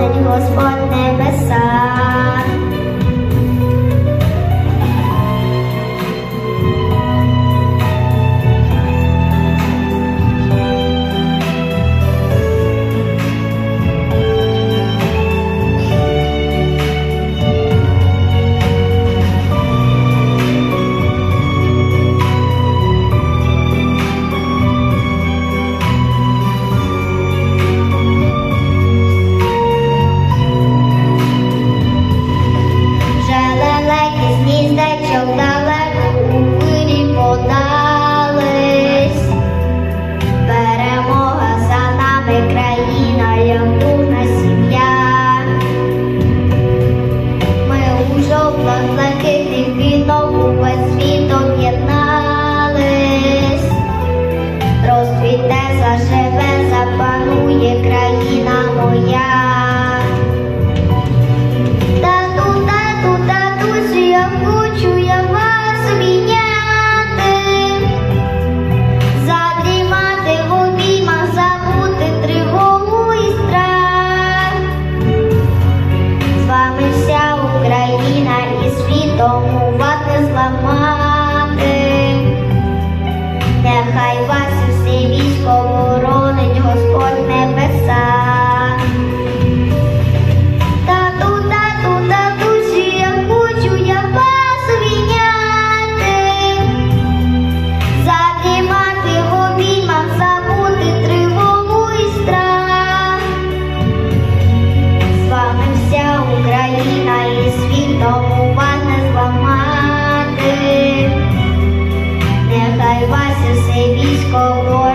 when he was born. прийде, заживе, запанує країна моя. Тату, тату, татусю, я хочу я вас обійняти, задрімати в обіймах, забути тривогу і страх. З вами вся Україна і світом у зламати. Нехай вас. Поворонить Господь небеса. Тату, тату, татусі, я хочу я вас віняти, заднімати обіймах, забути тривогу і страх. З вами вся Україна і світ тому зламати. Нехай вас усе військо.